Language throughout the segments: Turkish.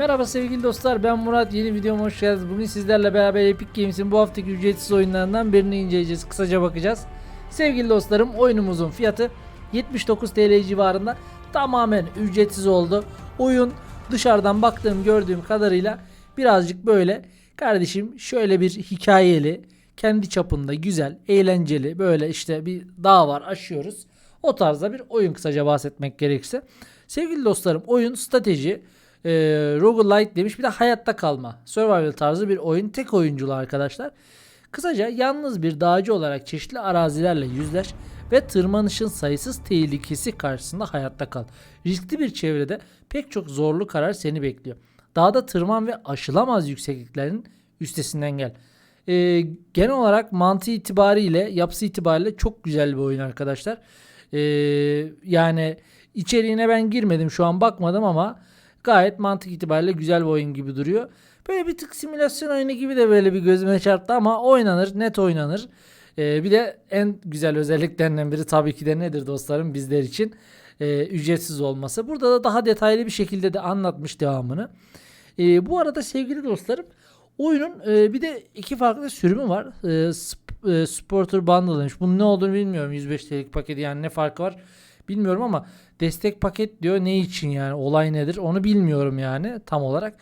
Merhaba sevgili dostlar ben Murat yeni videoma hoş geldiniz. Bugün sizlerle beraber Epic Games'in bu haftaki ücretsiz oyunlarından birini inceleyeceğiz. Kısaca bakacağız. Sevgili dostlarım oyunumuzun fiyatı 79 TL civarında tamamen ücretsiz oldu. Oyun dışarıdan baktığım gördüğüm kadarıyla birazcık böyle kardeşim şöyle bir hikayeli kendi çapında güzel eğlenceli böyle işte bir dağ var aşıyoruz. O tarzda bir oyun kısaca bahsetmek gerekirse. Sevgili dostlarım oyun strateji e, roguelite demiş bir de hayatta kalma survival tarzı bir oyun tek oyunculu arkadaşlar. Kısaca yalnız bir dağcı olarak çeşitli arazilerle yüzleş ve tırmanışın sayısız tehlikesi karşısında hayatta kal. Riskli bir çevrede pek çok zorlu karar seni bekliyor. Dağda tırman ve aşılamaz yüksekliklerin üstesinden gel. Ee, genel olarak mantığı itibariyle, yapısı itibariyle çok güzel bir oyun arkadaşlar. Ee, yani içeriğine ben girmedim şu an bakmadım ama gayet mantık itibariyle güzel bir oyun gibi duruyor. Böyle bir tık simülasyon oyunu gibi de böyle bir gözüme çarptı ama oynanır, net oynanır. Ee, bir de en güzel özelliklerinden biri tabii ki de nedir dostlarım bizler için Ee, ücretsiz olması. Burada da daha detaylı bir şekilde de anlatmış devamını. Ee, bu arada sevgili dostlarım oyunun e, bir de iki farklı sürümü var. Ee, sp- e, Supporter Bundle demiş. Bunun ne olduğunu bilmiyorum. 105 TL'lik paketi yani ne farkı var bilmiyorum ama destek paket diyor. Ne için yani olay nedir onu bilmiyorum yani tam olarak.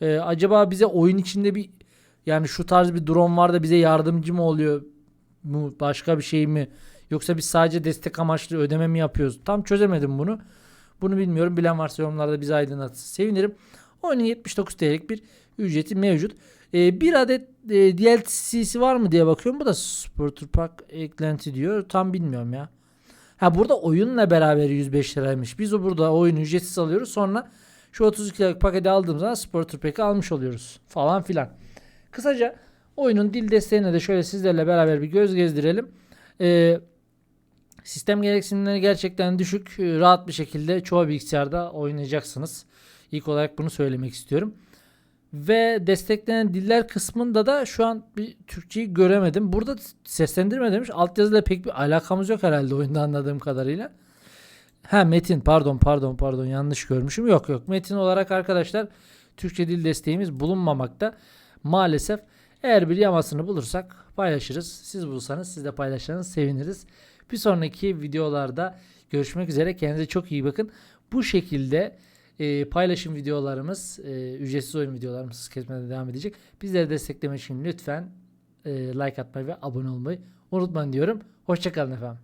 Ee, acaba bize oyun içinde bir yani şu tarz bir drone var da bize yardımcı mı oluyor? mu başka bir şey mi? Yoksa biz sadece destek amaçlı ödeme mi yapıyoruz? Tam çözemedim bunu. Bunu bilmiyorum. Bilen varsa yorumlarda bize aydınlatsın. Sevinirim. Oyunun 79 TL'lik bir ücreti mevcut. Ee, bir adet e, DLC'si var mı diye bakıyorum. Bu da Sporter Park eklenti diyor. Tam bilmiyorum ya. Ha burada oyunla beraber 105 liraymış. Biz o burada oyunu ücretsiz alıyoruz. Sonra şu 32 liralık paketi aldığımız zaman Sporter Pack'i almış oluyoruz. Falan filan. Kısaca oyunun dil desteğine de şöyle sizlerle beraber bir göz gezdirelim. Ee, sistem gereksinimleri gerçekten düşük. Ee, Rahat bir şekilde çoğu bilgisayarda oynayacaksınız. İlk olarak bunu söylemek istiyorum. Ve desteklenen diller kısmında da şu an bir Türkçeyi göremedim. Burada seslendirme demiş. Altyazıyla pek bir alakamız yok herhalde oyunda anladığım kadarıyla. Ha metin pardon pardon pardon yanlış görmüşüm. Yok yok metin olarak arkadaşlar Türkçe dil desteğimiz bulunmamakta. Maalesef eğer bir yamasını bulursak paylaşırız. Siz bulsanız siz de paylaşırsanız seviniriz. Bir sonraki videolarda görüşmek üzere. Kendinize çok iyi bakın. Bu şekilde e, paylaşım videolarımız, e, ücretsiz oyun videolarımız hız kesmeden devam edecek. Bizleri desteklemek için lütfen e, like atmayı ve abone olmayı unutmayın diyorum. Hoşçakalın efendim.